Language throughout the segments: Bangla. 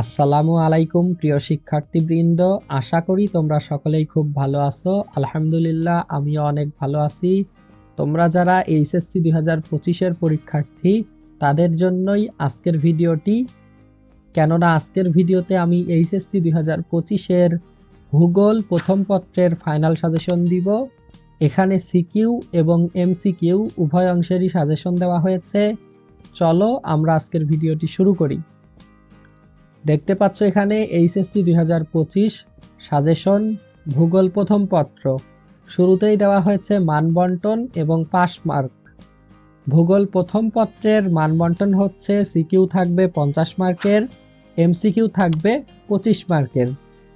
আসসালামু আলাইকুম, প্রিয় শিক্ষার্থীবৃন্দ। আশা করি তোমরা সকলেই খুব ভালো আছো। আলহামদুলিল্লাহ, আমিও অনেক ভালো আছি। তোমরা যারা এইচএসসি দুই হাজার পঁচিশের পরীক্ষার্থী, তাদের জন্যই আজকের ভিডিওটি। কেননা, আজকের ভিডিওতে আমি এইচএসসি দুই হাজার পঁচিশের ভূগোল প্রথম পত্রের ফাইনাল সাজেশন দিব। এখানে সিকিউ এবং এমসিকিউ উভয় অংশেরই সাজেশন দেওয়া হয়েছে। চলো আমরা আজকের ভিডিওটি শুরু করি। দেখতে পাচ্ছ এখানে এইচএসসি দুই হাজার পঁচিশ সাজেশন, ভূগোল প্রথম পত্র। শুরুতেই দেওয়া হয়েছে মানবন্টন এবং পাস মার্ক। ভূগোল প্রথম পত্রের মানবন্টন হচ্ছে সিকিউ থাকবে পঞ্চাশ মার্কের, এমসিকিউ থাকবে পঁচিশ মার্কের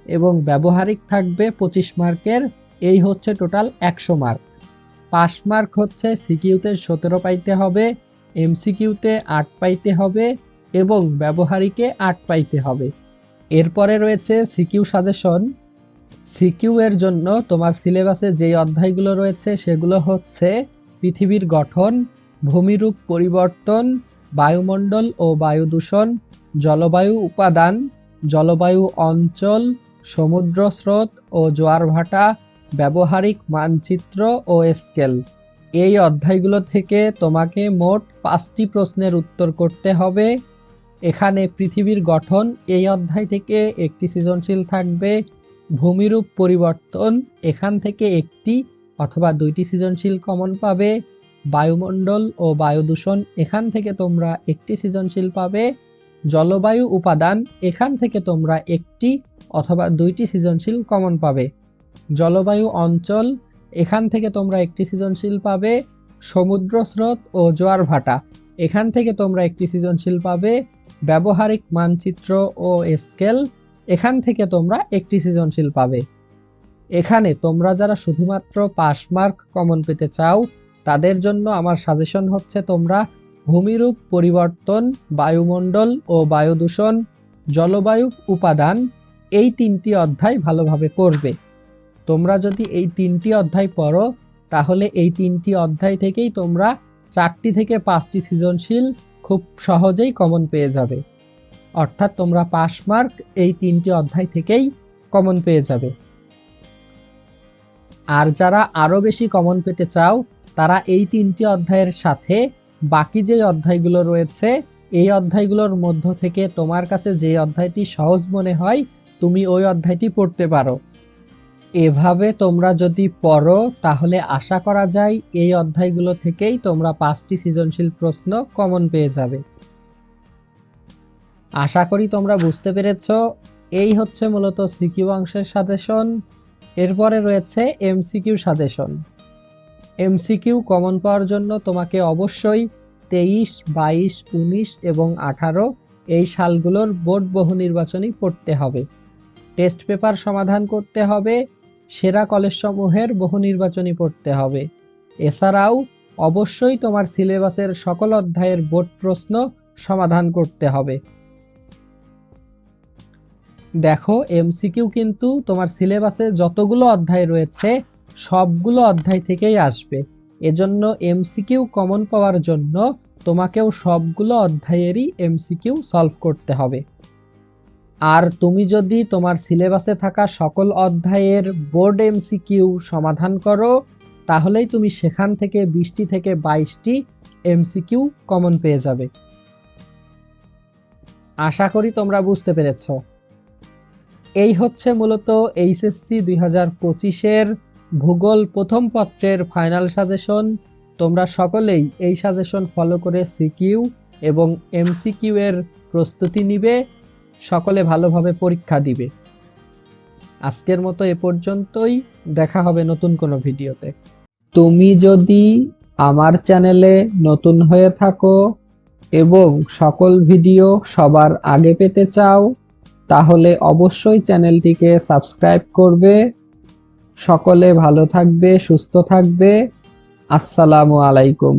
এবং ব্যবহারিক থাকবে পঁচিশ মার্কের, এই হচ্ছে টোটাল একশো মার্ক। পাস মার্ক হচ্ছে সিকিউতে সতেরো পাইতে হবে, এমসিকিউতে আট পাইতে হবে এবং ব্যবহারিকে আট পাইতে হবে। এরপরে রয়েছে সিকিউ সাজেশন। সিকিউ এর জন্য তোমার সিলেবাসে যেই অধ্যায়গুলো রয়েছে সেগুলো হচ্ছে পৃথিবীর গঠন, ভূমিরূপ পরিবর্তন, বায়ুমণ্ডল ও বায়ু দূষণ জলবায়ু উপাদান, জলবায়ু অঞ্চল, সমুদ্র স্রোত ও জোয়ার ভাটা, ব্যবহারিক মানচিত্র ও স্কেল। এই অধ্যায়গুলো থেকে তোমাকে মোট পাঁচটি প্রশ্নের উত্তর করতে হবে। এখানে পৃথিবীর গঠন এই অধ্যায় থেকে একটি সৃজনশীল থাকবে। ভূমিরূপ পরিবর্তন এখান থেকে একটি অথবা দুইটি সৃজনশীল কমন পাবে। বায়ুমণ্ডল ও বায়ু দূষণ এখান থেকে তোমরা একটি সৃজনশীল পাবে। জলবায়ু উপাদান এখান থেকে তোমরা একটি অথবা দুইটি সৃজনশীল কমন পাবে। জলবায়ু অঞ্চল এখান থেকে তোমরা একটি সৃজনশীল পাবে। সমুদ্র স্রোত ও জোয়ার ভাটা এখান থেকে তোমরা একটি সৃজনশীল পাবে। ব্যবহারিক মানচিত্র ও স্কেল, এখান থেকে তোমরা একটি সৃজনশীল পাবে। এখানে তোমরা যারা শুধুমাত্র পাস মার্ক কমন পেতে চাও, তাদের জন্য আমার সাজেশন হচ্ছে তোমরা ভূমিরূপ পরিবর্তন, বায়ুমণ্ডল ও বায়ু দূষণ জলবায়ু উপাদান এই তিনটি অধ্যায় ভালোভাবে পড়বে। তোমরা যদি এই তিনটি অধ্যায় পড়ো, তাহলে এই তিনটি অধ্যায় থেকেই তোমরা চারটি থেকে পাঁচটি সৃজনশীল খুব সহজেই কমন পেয়ে যাবে। অর্থাৎ তোমরা পাস মার্ক এই তিনটি অধ্যায় থেকেই কমন পেয়ে যাবে। আর যারা আরও বেশি কমন পেতে চাও, তারা এই তিনটি অধ্যায়ের সাথে বাকি যে অধ্যায়গুলো রয়েছে, এই অধ্যায়গুলোর মধ্য থেকে তোমার কাছে যে অধ্যায়টি সহজ মনে হয়, তুমি ওই অধ্যায়টি পড়তে পারো। এভাবে তোমরা যদি পড়ো, তাহলে আশা করা যায় এই অধ্যায়গুলো থেকেই তোমরা পাঁচটি সৃজনশীল প্রশ্ন কমন পেয়ে যাবে। আশা করি তোমরা বুঝতে পেরেছ। এই হচ্ছে মূলত সিকিউ অংশের সাজেশন। এরপরে রয়েছে এমসিকিউ সাজেশন। এমসিকিউ কমন পাওয়ার জন্য তোমাকে অবশ্যই তেইশ, বাইশ, উনিশ এবং আঠারো এই সালগুলোর বোর্ড বহু নির্বাচনী পড়তে হবে। টেস্ট পেপার সমাধান করতে হবে। সেরা কলেজসমূহের বহু নির্বাচনী পড়তে হবে। এছাড়াও অবশ্যই তোমার সিলেবাসের সকল অধ্যায়ের বোর্ড প্রশ্ন সমাধান করতে হবে। দেখো, এমসিকিউ কিন্তু তোমার সিলেবাসে যতগুলো অধ্যায় রয়েছে, সবগুলো অধ্যায় থেকেই আসবে। এজন্য এমসিকিউ কমন পাওয়ার জন্য তোমাকেও সবগুলো অধ্যায়েরই এমসিকিউ সলভ করতে হবে। আর তুমি যদি তোমার সিলেবাসে থাকা সকল অধ্যায়ের বোর্ড এমসিকিউ সমাধান করো, তাহলেই তুমি সেখান থেকে বিশটি থেকে বাইশটি এমসিকিউ কমন পেয়ে যাবে। আশা করি তোমরা বুঝতে পেরেছ। এই হচ্ছে মূলত এইচএসসি দুই হাজার পঁচিশের ভূগোল প্রথম পত্রের ফাইনাল সাজেশন। তোমরা সকলেই এই সাজেশন ফলো করে সিকিউ এবং এমসিকিউ এর প্রস্তুতি নিবে। সকলে ভালোভাবে পরীক্ষা দিবে। আজকের মতো এ পর্যন্তই, দেখা হবে নতুন কোনো ভিডিওতে। তুমি যদি আমার চ্যানেলে নতুন হয়ে থাকো এবং সকল ভিডিও সবার আগে পেতে চাও, তাহলে অবশ্যই চ্যানেলটিকে সাবস্ক্রাইব করবে। সকলে ভালো থাকবে, সুস্থ থাকবে। আসসালামু আলাইকুম।